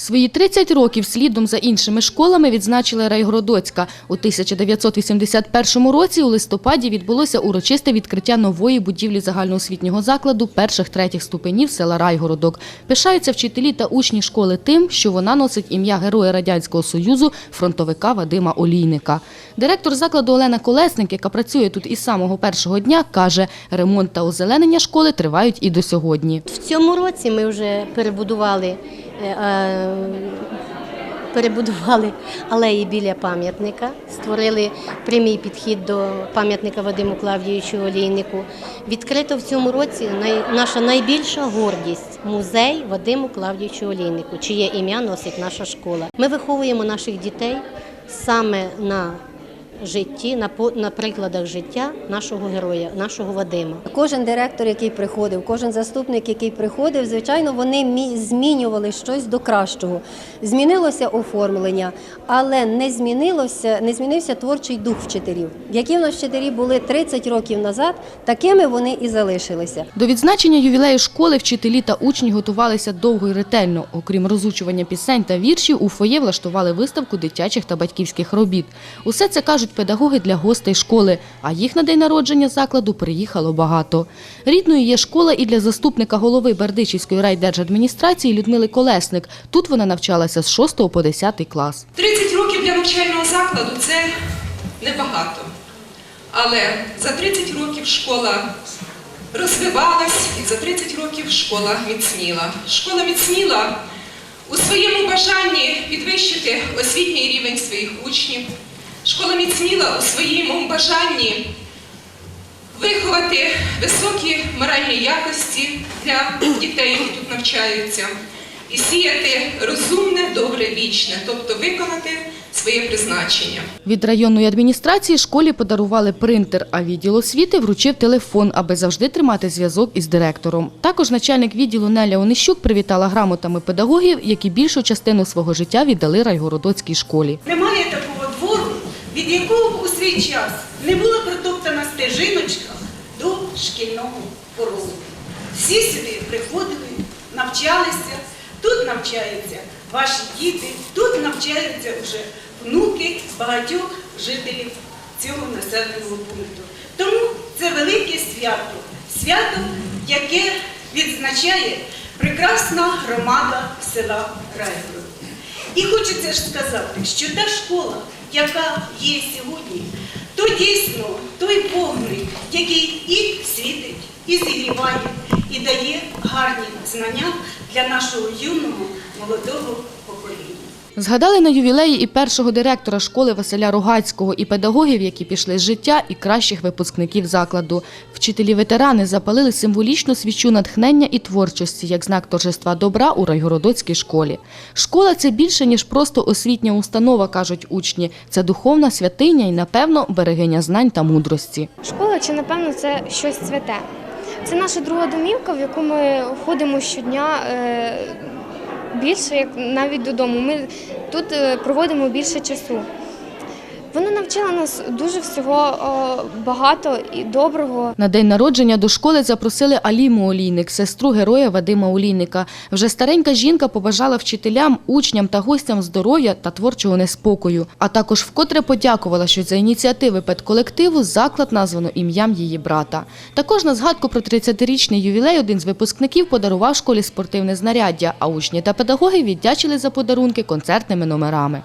Свої 30 років слідом за іншими школами відзначила Райгородоцька. У 1981 році у листопаді відбулося урочисте відкриття нової будівлі загальноосвітнього закладу перших-третіх ступенів села Райгородок. Пишаються вчителі та учні школи тим, що вона носить ім'я Героя Радянського Союзу фронтовика Вадима Олійника. Директор закладу Олена Колесник, яка працює тут із самого першого дня, каже, ремонт та озеленення школи тривають і до сьогодні. В цьому році ми вже перебудували, перебудували алеї біля пам'ятника, створили прямий підхід до пам'ятника Вадиму Клавдійовичу Олійнику. Відкрито в цьому році наша найбільша гордість музей Вадиму Клавдійовичу Олійнику, чиє ім'я носить наша школа. Ми виховуємо наших дітей саме на житті, на, по- на прикладах життя нашого героя, нашого Вадима. Кожен директор, який приходив, кожен заступник, який приходив, звичайно, вони мі- змінювали щось до кращого. Змінилося оформлення, але не змінилося, не змінився творчий дух вчителів. Які в нас вчителі були 30 років назад, такими вони і залишилися. До відзначення ювілею школи вчителі та учні готувалися довго і ретельно. Окрім розучування пісень та віршів, у фоє влаштували виставку дитячих та батьківських робіт. Усе це кажуть педагоги для гостей школи, а їх на день народження закладу приїхало багато. Рідною є школа і для заступника голови Бердичівської райдержадміністрації Людмили Колесник. Тут вона навчалася з 6 по 10 клас. 30 років для навчального закладу це небагато. Але за 30 років школа розвивалась і за 30 років школа міцніла. Школа міцніла у своєму бажанні підвищити освітній рівень своїх учнів. Школа міцніла у своєму бажанні виховати високі моральні якості для дітей, які тут навчаються, і сіяти розумне, добре, вічне, тобто виконати своє призначення. Від районної адміністрації школі подарували принтер, а відділ освіти вручив телефон, аби завжди тримати зв'язок із директором. Також начальник відділу Неля Онищук привітала грамотами педагогів, які більшу частину свого життя віддали Райгородоцькій школі. Немає такого двору, від якого у свій час не була протоптана стежиночка до шкільного порогу. Всі сюди приходили, навчалися, тут навчаються ваші діти, тут навчаються вже внуки багатьох жителів цього населеного пункту. Тому це велике свято, свято, яке відзначає прекрасна громада села Райгород. І хочеться ж сказати, що та школа, яка є сьогодні, то дійсно той вогник, який і світить, і зігріває, і дає гарні знання для нашого юного молодого покоління. Згадали на ювілеї і першого директора школи Василя Рогацького, і педагогів, які пішли з життя, і кращих випускників закладу. Вчителі-ветерани запалили символічну свічу натхнення і творчості як знак торжества добра у Райгородоцькій школі. Школа це більше ніж просто освітня установа, кажуть учні. Це духовна святиня і, напевно, берегиня знань та мудрості. Школа чи напевно це щось святе. Це наша друга домівка, в яку ми ходимо щодня е, більше, як навіть додому. Ми тут е, проводимо більше часу. Вона навчила нас дуже всього багато і доброго. На день народження до школи запросили Аліму Олійник, сестру героя Вадима Олійника. Вже старенька жінка побажала вчителям, учням та гостям здоров'я та творчого неспокою. А також вкотре подякувала, що за ініціативи педколективу заклад названо ім'ям її брата. Також на згадку про 30-річний ювілей один з випускників подарував школі спортивне знаряддя, а учні та педагоги віддячили за подарунки концертними номерами.